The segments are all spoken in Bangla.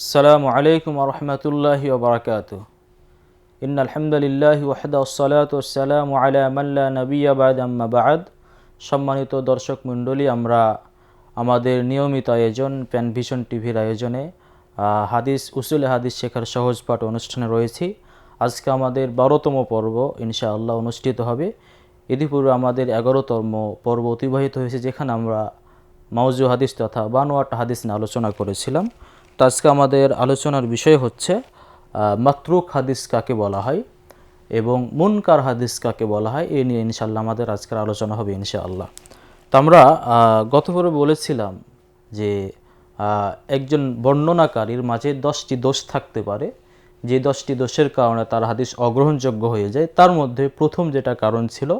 السلام عليكم ورحمة الله وبركاته إن الحمد لله وحده والصلاة والسلام على من لا نبي بعد أما بعد সম্মানিত দর্শক মণ্ডলী আমরা আমাদের নিয়মিত আয়োজন প্যান ভিশন টিভির আয়োজনে আহ, হাদিস উসুলে হাদিস শেখার সহজ পাঠ অনুষ্ঠানে রয়েছি আজকে আমাদের বারোতম পর্ব ইনশাআল্লাহ অনুষ্ঠিত হবে ইতিপূর্বে আমাদের এগারোতম পর্ব অতিবাহিত হয়েছে যেখানে আমরা মাউজু হাদিস তথা বানোয়াট হাদিস নিয়ে আলোচনা করেছিলাম তো আজকে আমাদের আলোচনার বিষয় হচ্ছে মাতরুক হাদিস কাকে বলা হয় এবং মুনকার হাদিস কাকে বলা হয়, এ নিয়ে ইনশাল্লাহ আমাদের আজকের আলোচনা হবে ইনশাআল্লাহ। তো আমরা গত বলেছিলাম যে একজন বর্ণনাকারীর মাঝে দশটি দোষ থাকতে পারে। যে দশটি দোষের কারণে তার হাদিস অগ্রহণযোগ্য হয়ে যায়, তার মধ্যে প্রথম যেটা কারণ ছিল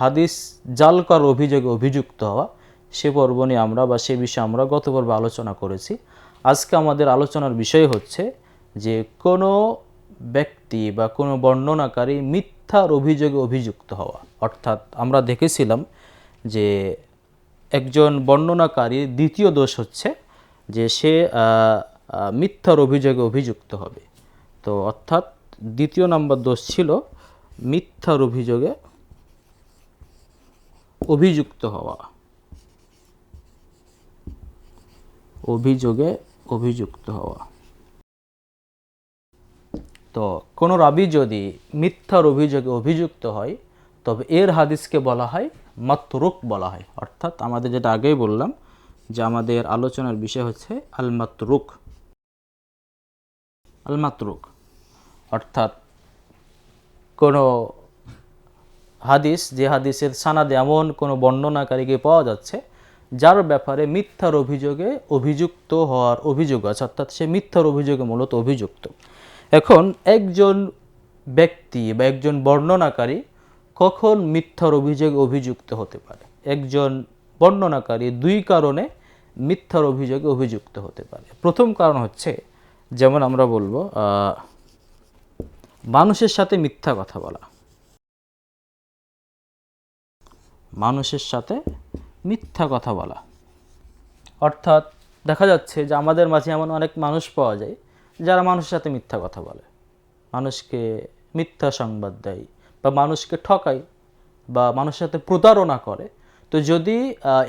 হাদিস জাল জালকার অভিযোগে অভিযুক্ত হওয়া। সে পর্ব নিয়ে আমরা বা সে বিষয়ে আমরা গত পর্বে আলোচনা করেছি। আজকে আমাদের আলোচনার বিষয় হচ্ছে যে কোনো ব্যক্তি বা কোনো বর্ণনাকারী মিথ্যার অভিযোগে অভিযুক্ত হওয়া। অর্থাৎ আমরা দেখেছিলাম যে একজন বর্ণনাকারীর দ্বিতীয় দোষ হচ্ছে যে সে মিথ্যার অভিযোগে অভিযুক্ত হবে। তো অর্থাৎ দ্বিতীয় নাম্বার দোষ ছিল মিথ্যার অভিযোগে অভিযুক্ত হওয়া। অভিযোগে অভিযুক্ত হওয়া। তো কোনো রাবি যদি মিথ্যার অভিযোগে অভিযুক্ত হয়, তবে এর হাদিসকে বলা হয় মাতরুক বলা হয়। অর্থাৎ আমাদের যেটা আগেই বললাম, যে আমাদের আলোচনার বিষয় হচ্ছে আল মাতরুক আল মাতরুক অর্থাৎ কোনো হাদিস, যে হাদিসের সানাদে এমন কোনো বর্ণনাকারীকে পাওয়া যাচ্ছে যার ব্যাপারে মিথ্যার অভিযোগে অভিযুক্ত হওয়ার অভিযোগ আছে, অর্থাৎ সে মিথ্যার অভিযোগে মূলত অভিযুক্ত। এখন একজন ব্যক্তি বা একজন বর্ণনাকারী কখন মিথ্যার অভিযোগে অভিযুক্ত হতে পারে? একজন বর্ণনাকারী দুই কারণে মিথ্যার অভিযোগে অভিযুক্ত হতে পারে। প্রথম কারণ হচ্ছে, যেমন আমরা বলব মানুষের সাথে মিথ্যা কথা বলা। মানুষের সাথে মিথ্যা কথা বলা। অর্থাৎ দেখা যাচ্ছে যে আমাদের মাঝে এমন অনেক মানুষ পাওয়া যায় যারা মানুষের সাথে মিথ্যা কথা বলে। মানুষকে মিথ্যা সংবাদ দেয় বা মানুষকে ঠকায় বা মানুষের সাথে প্রতারণা করে। তো যদি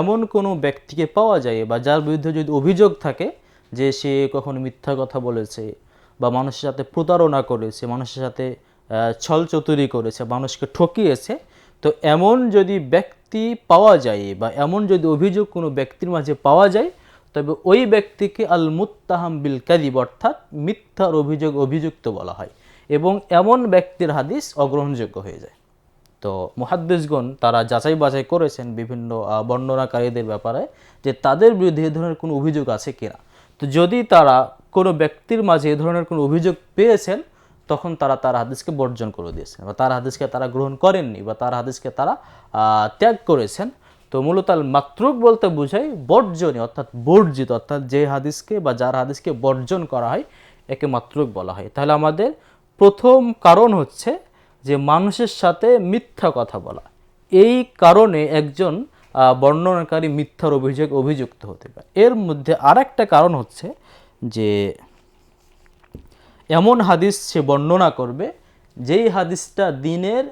এমন কোনো ব্যক্তিকে পাওয়া যায় বা যার বিরুদ্ধে যদি অভিযোগ থাকে যে সে কখনো মিথ্যা কথা বলেছে বা মানুষের সাথে প্রতারণা করেছে, মানুষের সাথে ছলচতুরি করেছে, মানুষকে ঠকিয়েছে, তো এমন যদি ব্যক্তি পাওয়া যায় বা এমন যদি অভিযোগ কোনো ব্যক্তির মাঝে পাওয়া যায়, তবে ওই ব্যক্তিকে আল মুত্তাহাম বিল কাদিব অর্থাৎ মিথ্যার অভিযোগ অভিযুক্ত বলা হয় এবং এমন ব্যক্তির হাদিস অগ্রহণযোগ্য হয়ে যায়। তো মুহাদ্দিসগণ তারা যাচাই বাছাই করেছেন বিভিন্ন বর্ণনাকারীদের ব্যাপারে যে তাদের বিরুদ্ধে এ ধরনের কোনো অভিযোগ আছে কিনা। তো যদি তারা কোনো ব্যক্তির মাঝে এ ধরনের কোনো অভিযোগ পেয়েছেন তখন তারা তার হাদিসকে বর্জন করে দিয়েছেন বা তার হাদিসকে তারা গ্রহণ করেননি বা তার হাদিসকে তারা ত্যাগ করেছেন। তো মূলত আল মাতরুক বলতে বোঝায় বর্জনী অর্থাৎ বর্জিত, অর্থাৎ যে হাদিসকে বা যার হাদিসকে বর্জন করা হয় একে মাতরুক বলা হয়। তাহলে আমাদের প্রথম কারণ হচ্ছে যে মানুষের সাথে মিথ্যা কথা বলা। এই কারণে একজন বর্ণনাকারী মিথ্যার অভিযোগ, অভিযুক্ত হতে পারে। এর মধ্যে আরেকটা কারণ হচ্ছে যে এমন হাদিস সে বর্ণনা করবে, যেই হাদিসটা দিনের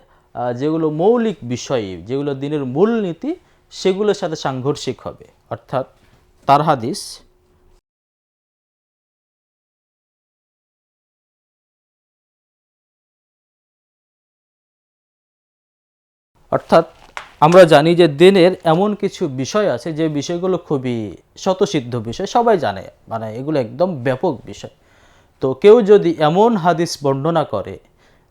যেগুলো মৌলিক বিষয়, যেগুলো দিনের মূল নীতি, সেগুলোর সাথে সাংঘর্ষিক হবে। অর্থাৎ তার হাদিস, অর্থাৎ আমরা জানি যে দিনের এমন কিছু বিষয় আছে, যে বিষয়গুলো খুবই শতসিদ্ধ বিষয়, সবাই জানে মানে এগুলো একদম ব্যাপক বিষয়। তো কেউ যদি এমন হাদিস বর্ণনা করে,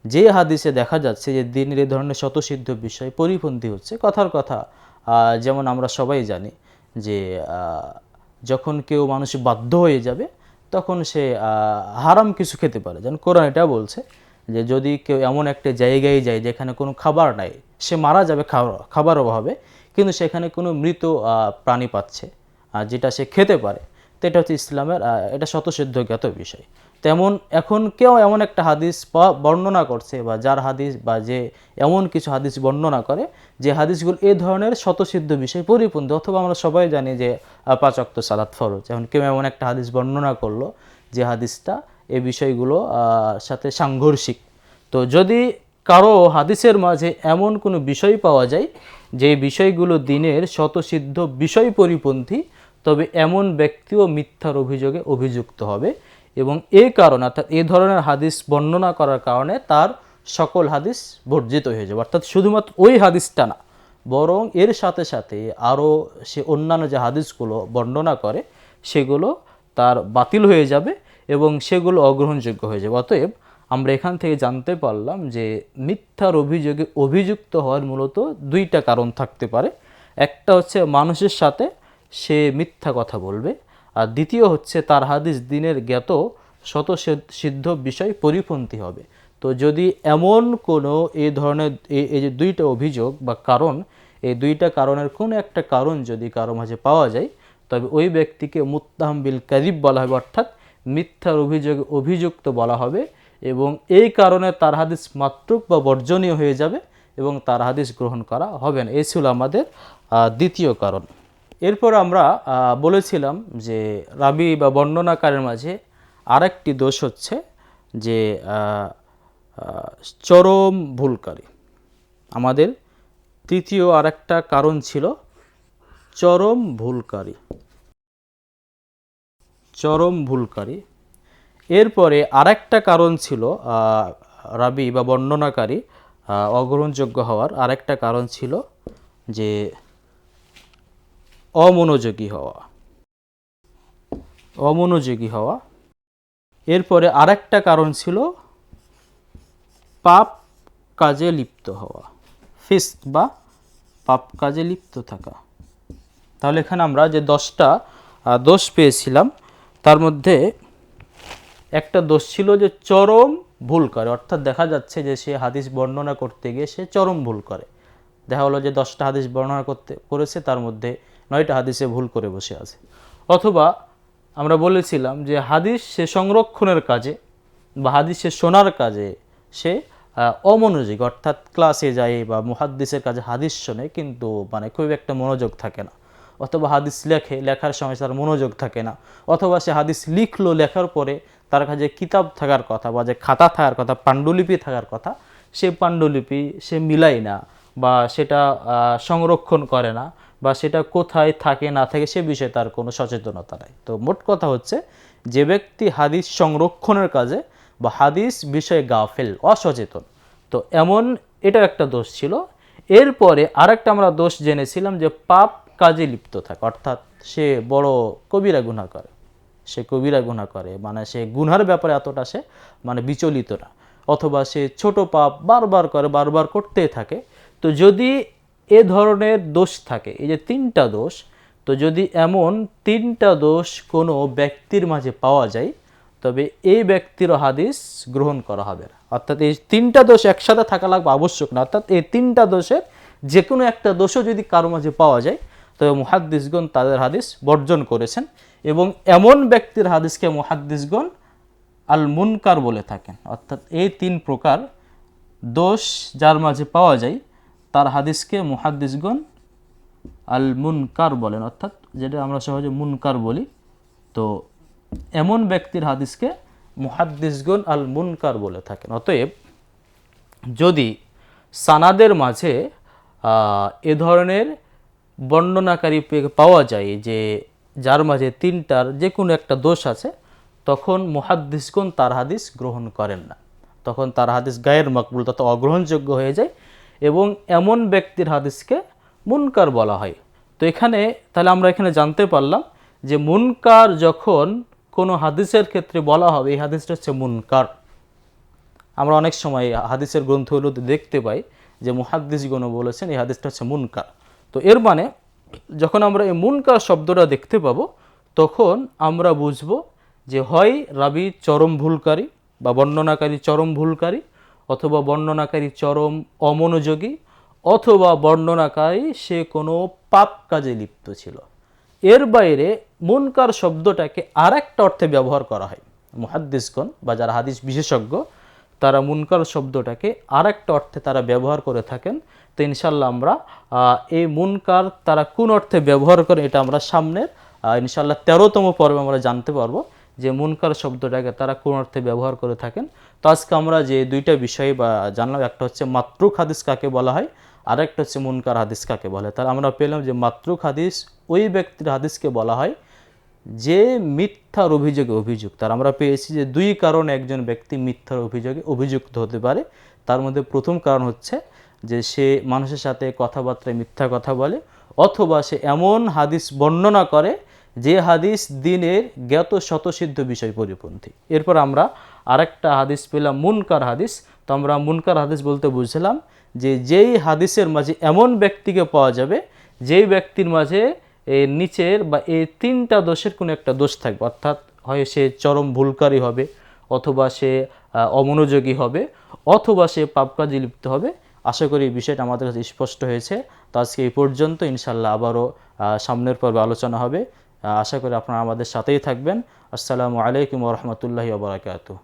যে হাদিসে দেখা যাচ্ছে যে দিনের এই ধরনের শতসিদ্ধ বিষয় পরিপন্থী হচ্ছে, কথার কথা যেমন আমরা সবাই জানি যে যখন কেউ মানুষ বাধ্য হয়ে যাবে, তখন সে হারাম কিছু খেতে পারে। যেমন কোরআন এটা বলছে যে, যদি কেউ এমন একটা জায়গায় যায় যেখানে কোনো খাবার নাই, সে মারা যাবে খাবার অভাবে, কিন্তু সেখানে কোনো মৃত প্রাণী পাচ্ছে যেটা সে খেতে পারে, তো এটা হচ্ছে ইসলামের এটা শতসিদ্ধ জ্ঞাত বিষয়। তেমন এখন কেউ এমন একটা হাদিস বর্ণনা করছে বা যার হাদিস বা যে এমন কিছু হাদিস বর্ণনা করে যে হাদিসগুলো এই ধরনের শতসিদ্ধ বিষয় পরিপন্থী অথবা আমরা সবাই জানি যে আহ, পাঁচ অক্ত সালাত ফরজ। এখন কেউ এমন একটা হাদিস বর্ণনা করল যে হাদিসটা এই বিষয়গুলো সাথে সাংঘর্ষিক। তো যদি কারও হাদিসের মাঝে এমন কোনো বিষয় পাওয়া যায় যে বিষয়গুলো দিনের শতসিদ্ধ বিষয় পরিপন্থী তবে এমন ব্যক্তিও মিথ্যার অভিযোগে অভিযুক্ত হবে। এবং এই কারণে, অর্থাৎ এই ধরনের হাদিস বর্ণনা করার কারণে তার সকল হাদিস বর্জিত হয়ে যাবে। অর্থাৎ শুধুমাত্র ওই হাদিসটা না, বরং এর সাথে সাথে আরও সে অন্যান্য যে হাদিসগুলো বর্ণনা করে, সেগুলো তার বাতিল হয়ে যাবে এবং সেগুলো অগ্রহণযোগ্য হয়ে যাবে। অতএব আমরা এখান থেকে জানতে পারলাম যে মিথ্যার অভিযোগে অভিযুক্ত হওয়ার মূলত দুইটা কারণ থাকতে পারে। একটা হচ্ছে মানুষের সাথে সে মিথ্যা কথা বলবে আর দ্বিতীয় হচ্ছে তার হাদিস দিনের জ্ঞাত শত সিদ্ধ বিষয় পরিপন্থী হবে। তো যদি এমন কোনো এই ধরনের এই যে দুইটা অভিযোগ বা কারণ এই দুইটা কারণের কোনো একটা কারণ যদি কারও মাঝে পাওয়া যায়, তবে ওই ব্যক্তিকে মুত্তাহাম বিল কাদিব বলা হবে, অর্থাৎ মিথ্যার অভিযোগে, অভিযুক্ত বলা হবে এবং এই কারণে তার হাদিস মাত্রুক বা বর্জনীয় হয়ে যাবে এবং তার হাদিস গ্রহণ করা হবে না। এই ছিল আমাদের দ্বিতীয় কারণ। এরপর আমরা বলেছিলাম যে রাবি বা বর্ণনাকারের মাঝে আরেকটি দোষ হচ্ছে যে চরম ভুলকারী। আমাদের তৃতীয় আরেকটা কারণ ছিল চরম ভুলকারী। চরম ভুলকারী। এরপরে আরেকটা কারণ ছিল রাবি বা বর্ণনাকারী অগ্রহণযোগ্য হওয়ার আরেকটা কারণ ছিল যে অমনোযোগী হওয়া। অমনোযোগী হওয়া। এরপরে আরেকটা কারণ ছিল পাপ কাজে লিপ্ত হওয়া। ফিস্ক বা পাপ কাজে লিপ্ত থাকা। তাহলে এখানে আমরা যে দশটা দোষ পেয়েছিলাম, তার মধ্যে একটা দোষ ছিল যে চরম ভুল করে। অর্থাৎ দেখা যাচ্ছে যে সে হাদিস বর্ণনা করতে গিয়ে সে চরম ভুল করে। দেখা হলো যে দশটা হাদিস বর্ণনা করতে, করেছে, তার মধ্যে নয়টা হাদিসে ভুল করে বসে আছে। অথবা আমরা বলেছিলাম যে হাদিস সে সংরক্ষণের কাজে বা হাদিস সে শোনার কাজে সে অমনোযোগী, অর্থাৎ ক্লাসে যায় বা মুহাদ্দিসের কাজে হাদিস শোনে কিন্তু মানে খুব একটা মনোযোগ থাকে না। অথবা হাদিস লেখে, লেখার সময় তার মনোযোগ থাকে না। অথবা সে হাদিস লিখলো, লেখার পরে তার কাছে কিতাব থাকার কথা বা যে খাতা থাকার কথা, পাণ্ডুলিপি থাকার কথা, সে পাণ্ডুলিপি সে মিলাই না বা সেটা সংরক্ষণ করে না। বা সেটা কোথায় থাকে, না থাকে সে বিষয়ে তার কোনো সচেতনতা নাই। তো মোট কথা হচ্ছে, যে ব্যক্তি হাদিস সংরক্ষণের কাজে বা হাদিস বিষয়ে গাফেল, অসচেতন, তো এমন এটা একটা দোষ ছিল। এরপরে আরেকটা আমরা দোষ জেনেছিলাম যে পাপ কাজে লিপ্ত থাকে, অর্থাৎ সে বড় কবিরা গুনাহ করে। সে কবিরা গুনাহ করে মানে সে গুনার ব্যাপারে এতটা সে মানে বিচলিত না। অথবা সে ছোট পাপ বারবার করে, বারবার করতেই থাকে। তো যদি এ ধরনের দোষ থাকে। এই যে তিনটা দোষ, তো যদি এমন তিনটা দোষ কোনো ব্যক্তির মাঝে পাওয়া যায়, তবে এই ব্যক্তির হাদিস গ্রহণ করা হবে অর্থাৎ এই তিনটা দোষ একসাথে থাকা লাগবে আবশ্যক না। অর্থাৎ এই তিনটা দোষের যে কোনো একটা দোষও যদি কারও মাঝে পাওয়া যায়, তবে মুহাদ্দিসগণ তাদের হাদিস বর্জন করেছেন এবং এমন ব্যক্তির হাদিসকে মুহাদ্দিসগণ আল মুনকার বলে থাকেন। অর্থাৎ এই তিন প্রকার দোষ যার মাঝে পাওয়া যায় তার হাদিসকে মুহাদ্দিসগণ আল মুনকার বলেন, অর্থাৎ যেটা আমরা সহজে মুনকার বলি। তো এমন ব্যক্তির হাদিসকে মুহাদ্দিসগণ আল মুনকার বলে থাকেন। অতএব যদি সানাদের মাঝে এ ধরনের বর্ণনাকারী পাওয়া যায় যে যার মাঝে তিনটার যে কোনো একটা দোষ আছে, তখন মুহাদ্দিসগণ তার হাদিস গ্রহণ করেন না। তখন তার হাদিস গায়ের মকবুল তথা অগ্রহণযোগ্য হয়ে যায়। এবং এমন ব্যক্তির হাদিসকে মুনকার বলা হয়। তো এখানে তাহলে আমরা এখানে জানতে পারলাম যে মুনকার যখন কোনো হাদিসের ক্ষেত্রে বলা হবে, এই হাদিসটা হচ্ছে মুনকার। আমরা অনেক সময় হাদিসের গ্রন্থগুলোতে দেখতে পাই যে মুহাদ্দিসগণ বলেছেন এই হাদিসটা হচ্ছে মুনকার। তো এর মানে যখন আমরা এই মুনকার শব্দটা দেখতে পাবো, তখন আমরা বুঝব যে হয় রাবি চরম ভুলকারী বা বর্ণনাকারী চরম ভুলকারী অথবা বর্ণনাকারী চরম অমনোযোগী, অথবা বর্ণনাকারী সে কোনো পাপ কাজে লিপ্ত ছিল। এর বাইরে মুনকার শব্দটাকে আরেকটা অর্থে ব্যবহার করা হয়। মুহাদ্দিসগণ বা যারা হাদিস বিশেষজ্ঞ, তারা মুনকার শব্দটাকে আরেকটা অর্থে তারা ব্যবহার করে থাকেন। তো ইনশাল্লাহ আমরা এই মুনকার তারা কোন অর্থে ব্যবহার করে এটা আমরা সামনের ইনশাল্লাহ তেরোতম পর্বে আমরা জানতে পারব যে মুনকার শব্দটাকে তারা কোন অর্থে ব্যবহার করে থাকেন। তো আজকে আমরা যে দুইটা বিষয় বা জানলাম, একটা হচ্ছে মাতৃক হাদিস কাকে বলা হয় আর একটা হচ্ছে মুনকার হাদিস কাকে বলে তাহলে আমরা পেলাম যে মাতৃক হাদিস ওই ব্যক্তির হাদিসকে বলা হয় যে মিথ্যার অভিযোগে অভিযুক্ত। আর আমরা পেয়েছি যে দুই কারণে একজন ব্যক্তি মিথ্যার অভিযোগে অভিযুক্ত হতে পারে। তার মধ্যে প্রথম কারণ হচ্ছে যে সে মানুষের সাথে কথাবার্তায় মিথ্যা কথা বলে, অথবা সে এমন হাদিস বর্ণনা করে যে হাদিস দিনের জ্ঞাত শতসিদ্ধ বিষয় পরিপন্থী। এরপর আমরা আরেকটা হাদিস পেলাম, মুনকার হাদিস। তো আমরা মুনকার হাদিস বলতে বুঝলাম যে যেই হাদিসের মাঝে এমন ব্যক্তিকে পাওয়া যাবে, যেই ব্যক্তির মাঝে এই নিচের বা এই তিনটা দোষের কোনো একটা দোষ থাকবে। অর্থাৎ হয় সে চরম ভুলকারী হবে, অথবা সে অমনোযোগী হবে, অথবা সে পাপ কাজে লিপ্ত হবে। আশা করি বিষয়টা আমাদের কাছে স্পষ্ট হয়েছে। তো আজকে এই পর্যন্ত ইনশাল্লাহ আবারও সামনের পর্বে আলোচনা হবে। আশা করি আপনারা আমাদের সাথেই থাকবেন। আসসালামু আলাইকুম রহমতুল্লাহি ওবরাকাতুহ